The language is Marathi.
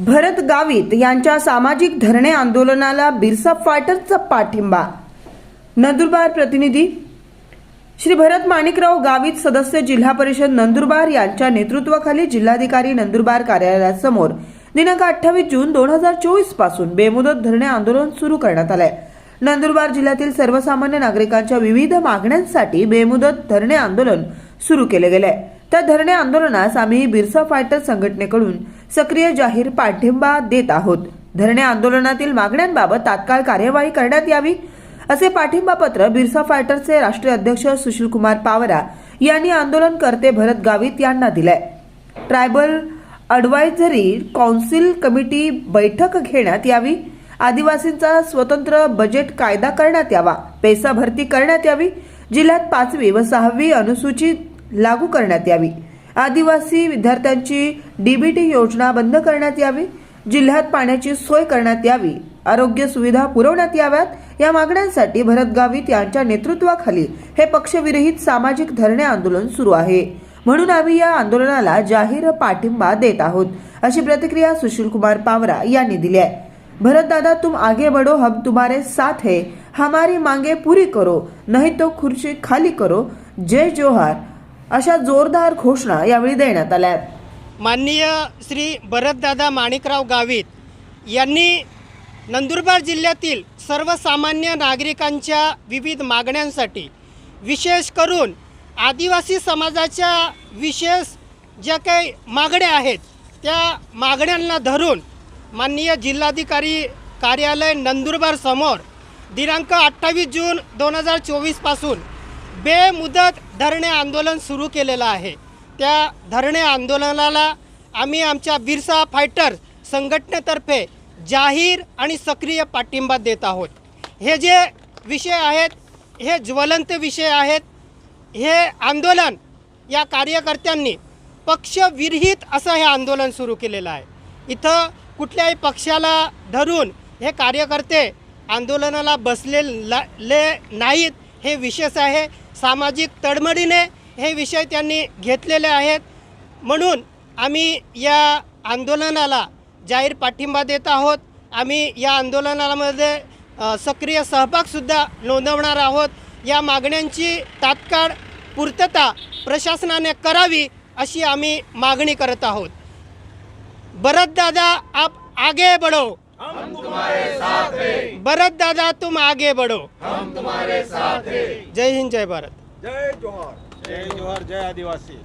भरत गावित यांच्या सामाजिक धरणे आंदोलनाला बिरसा फायटरचा पाठिंबा. नंदुरबार प्रतिनिधी. श्री भरत माणिकराव गावित सदस्य जिल्हा परिषद नंदुरबार यांच्या नेतृत्वाखाली जिल्हाधिकारी नंदुरबार कार्यालयासमोर दिनांक अठ्ठावीस जून दोन हजार चोवीसपासून बेमुदत धरणे आंदोलन सुरू करण्यात आलंय. नंदुरबार जिल्ह्यातील सर्वसामान्य नागरिकांच्या विविध मागण्यांसाठी बेमुदत धरणे आंदोलन सुरू केले गेले त्या धरणे आंदोलनास आम्ही बिरसा फायटर संघटनेकडून सक्रिय जाहीर पाठिंबा देत आहोत. धरणे आंदोलनातील मागण्यांबाबत तात्काळ कार्यवाही करण्यात यावी असे पाठिंबा पत्र बिरसा फायटरचे राष्ट्रीय अध्यक्ष सुशीलकुमार पावरा यांनी आंदोलनकर्ते भरत गावित यांना दिलंय. ट्रायबल अडवायझरी कौन्सिल कमिटी बैठक घेण्यात यावी आदिवासींचा स्वतंत्र बजेट कायदा करण्यात यावा पैसा भरती करण्यात यावी जिल्ह्यात पाचवी व सहावी अनुसूचित लागू करण्यात यावी. आदिवासी विद्यार्थ्यांची डीबीटी योजना बंद करण्यात यावी जिल्ह्यात पाण्याची सोय करण्यात यावी आरोग्य सुविधा पुरवण्यात याव्यात या मागण्यांसाठी भरत गावित यांच्या नेतृत्वाखाली हे पक्षविरहित सामाजिक धरणे आंदोलन सुरू आहे. म्हणून आम्ही या आंदोलनाला जाहीर पाठिंबा देत आहोत अशी प्रतिक्रिया सुशील कुमार पावरा यांनी दिली आहे. भरत दादा तुम आगे बढ़ो हम तुम्हारे साथ है. हमारी मांगे पूरी करो नहीं तो खुर्ची खाली करो. जय जोहार. अशा जोरदार घोषणा यावेळी देण्यात आल्या माननीय श्री भरतदादा माणिकराव गावित यांनी नंदुरबार जिल्ह्यातील सर्वसामान्य नागरिकांच्या विविध मागण्यांसाठी विशेष करून आदिवासी समाजाच्या विशेष ज्या काही मागण्या आहेत त्या मागण्यांना धरून माननीय जिल्हाधिकारी कार्यालय नंदुरबार समोर दिनांक अठ्ठावीस जून दोन हजार चोवीसपासून बेमुदत धरणे आंदोलन सुरू केलेलं आहे. त्या धरणे आंदोलनाला आम्ही आमच्या बिरसा फायटर संघटनेतर्फे जाहीर आणि सक्रिय पाठिंबा देत आहोत. हे जे विषय आहेत हे ज्वलंत विषय आहेत हे आंदोलन या कार्यकर्त्यांनी पक्षविरहित असं हे आंदोलन सुरू केलेलं आहे. इथं कुठल्याही पक्षाला धरून हे कार्यकर्ते आंदोलनाला बसलेले नाहीत हे विशेष आहे. सामाजिक तडमडीने हे विषय त्यांनी घेतलेले आहेत. म्हणून आम्ही या आंदोलनाला जाहीर पाठिंबा देत आहोत. आम्ही या आंदोलनामध्ये सक्रिय सहभागसुद्धा नोंदवणार आहोत. या मागण्यांची तात्काळ पूर्तता प्रशासनाने करावी अशी आम्ही मागणी करत आहोत. भरत दादा आप आगे बढ़ो हम तुम्हारे साथ हैं भरत दादा तुम आगे बढ़ो। हम तुम्हारे साथ हैं। जय हिंद जय भारत। जय जोहार। जय जोहार जय आदिवासी।